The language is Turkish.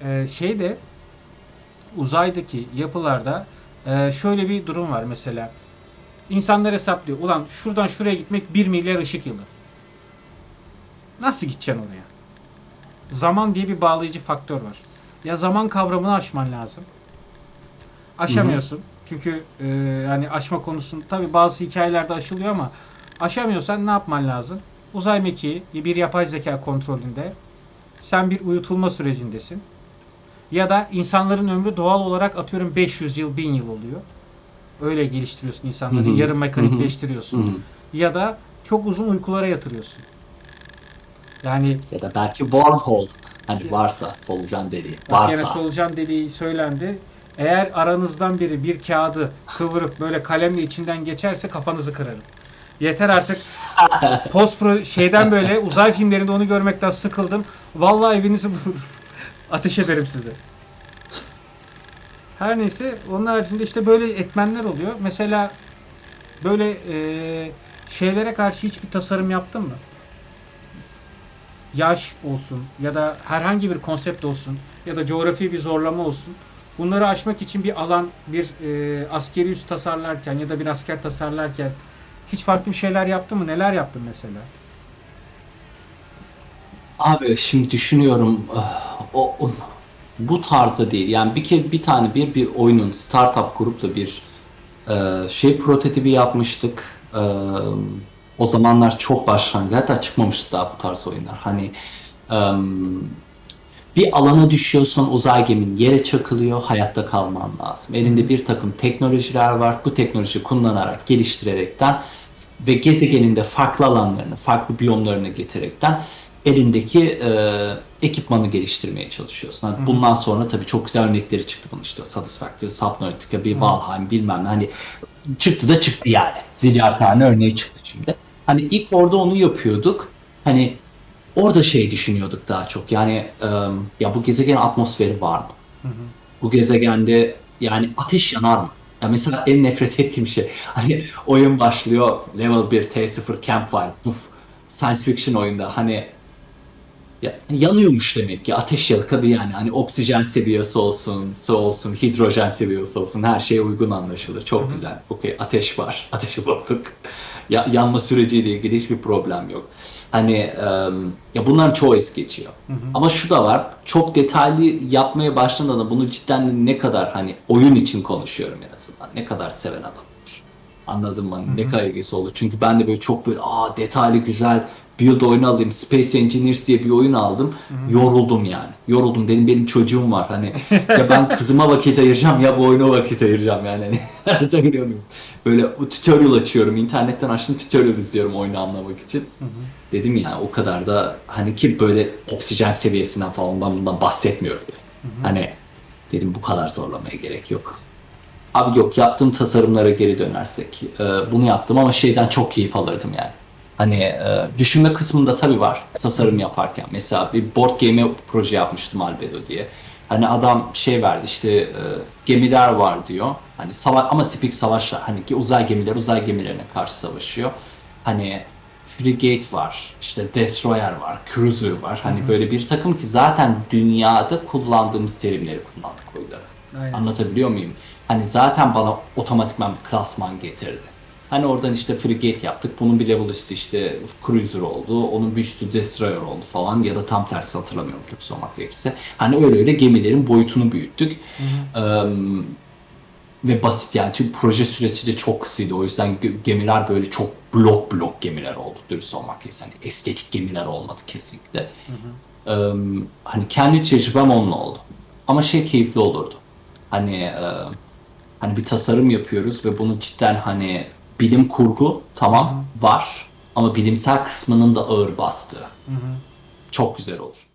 Ee, şeyde uzaydaki yapılarda e, şöyle bir durum var mesela. İnsanlar hesaplıyor. Ulan şuradan şuraya gitmek 1 milyar ışık yılı. Nasıl gideceksin oraya? Zaman diye bir bağlayıcı faktör var. Ya zaman kavramını aşman lazım. Aşamıyorsun. Çünkü e, yani aşma konusunda tabi bazı hikayelerde aşılıyor ama aşamıyorsan ne yapman lazım? Uzay mekiği bir yapay zeka kontrolünde sen bir uyutulma sürecindesin. Ya da insanların ömrü doğal olarak atıyorum 500 yıl, 1000 yıl oluyor. Öyle geliştiriyorsun insanları. Hı hı. Yarım Hı mekanikleştiriyorsun. hı. Ya da çok uzun uykulara yatırıyorsun. Yani Ya da belki wormhole. Hani varsa solucan deliği. Bak yine Varsa. solucan deliği söylendi. Eğer aranızdan biri bir kağıdı kıvırıp böyle kalemle içinden geçerse kafanızı kırarım. Yeter artık. Post pro şeyden böyle uzay filmlerinde onu görmekten sıkıldım. Vallahi evinizi bulur. Ateş ederim size. Her neyse onun haricinde işte böyle etmenler oluyor. Mesela böyle eee, şeylere karşı hiçbir tasarım yaptın mı? Yaş olsun ya da herhangi bir konsept olsun ya da coğrafi bir zorlama olsun. Bunları aşmak için bir alan, bir eee, askeri üs tasarlarken ya da bir asker tasarlarken hiç farklı bir şeyler yaptın mı? Neler yaptın mesela? Abi şimdi düşünüyorum ah, o, o- bu tarzda değil. Yani bir kez bir tane bir bir oyunun startup grupla bir e, şey prototipi yapmıştık. E, o zamanlar çok başlangıç. Hatta çıkmamıştı daha bu tarz oyunlar. Hani em, bir alana düşüyorsun uzay gemin yere çakılıyor hayatta kalman lazım. Elinde bir takım teknolojiler var. Bu teknoloji kullanarak geliştirerekten ve gezegeninde farklı alanlarını, farklı biyomlarını getirerekten elindeki e, ekipmanı geliştirmeye çalışıyorsun. Hani bundan sonra tabii çok güzel örnekleri çıktı bunun işte. Satisfactory, Subnautica, bir Valheim bilmem ne. Hani çıktı da çıktı yani. Zilyar tane örneği çıktı şimdi. Hani ilk orada onu yapıyorduk. Hani orada şey düşünüyorduk daha çok. Yani e, ya bu gezegenin atmosferi var mı? Bu gezegende yani ateş yanar mı? Ya mesela en nefret ettiğim şey hani oyun başlıyor level 1 T0 campfire uf, science fiction oyunda hani ya, yanıyormuş demek ki. Ateş yakabilir yani. Hani oksijen seviyesi olsun su olsun hidrojen seviyesi olsun. Her şeye uygun anlaşılır. Çok güzel. Okey ateş var. Ateşi bulduk. Ya, yanma süreciyle ilgili hiçbir problem yok. Hani em, ya bunların çoğu es geçiyor. Ama şu da var. Çok detaylı yapmaya başladığında bunu cidden ne kadar hani oyun için konuşuyorum en azından. Ne kadar seven adam olur anladın mı? Hani ne ilgisi olur? Çünkü ben de böyle çok böyle aa detaylı güzel build oyunu alayım Space Engineers diye bir oyun aldım. Yoruldum yani. Yoruldum. Dedim benim çocuğum var. Hani ya ben kızıma vakit ayıracağım ya bu oyuna vakit ayıracağım yani. Hani anlatabiliyor muyum böyle tutorial açıyorum. İnternetten açtım tutorial izliyorum oyunu anlamak için. Dedim yani o kadar da hani ki böyle oksijen seviyesinden falan ondan bundan bahsetmiyorum bile. Hani dedim bu kadar zorlamaya gerek yok. Abi yok yaptığım tasarımlara geri dönersek e, bunu yaptım ama şeyden çok keyif alırdım yani. Hani e, düşünme kısmında tabii var tasarım yaparken. Mesela bir board game proje yapmıştım Albedo diye. Hani adam şey verdi işte e, gemiler var diyor. Hani savaş ama tipik savaşlar. Hani ki uzay gemileri uzay gemilerine karşı savaşıyor. Hani Frigate var, işte Destroyer var, Cruiser var. Hani böyle bir takım ki zaten dünyada kullandığımız terimleri kullandık oyunda. Aynen. Anlatabiliyor muyum? Hani zaten bana otomatikman bir klasman getirdi. Hani oradan işte Frigate yaptık. Bunun bir level üstü işte Cruiser oldu. Onun bir üstü Destroyer oldu falan. Ya da tam tersi hatırlamıyorum Türkçe olmak gerekirse. Hani öyle öyle gemilerin boyutunu büyüttük. Eee, ve basit yani çünkü proje süresi de çok kısaydı. O yüzden ge- gemiler böyle çok blok blok gemiler oldu dürüst olmak gerekirse. Hani estetik gemiler olmadı kesinlikle. Eee, hani kendi tecrübem onunla oldu. Ama şey keyifli olurdu. Hani eee, hani bir tasarım yapıyoruz ve bunu cidden hani bilim kurgu tamam var ama bilimsel kısmının da ağır bastığı. Çok güzel olur.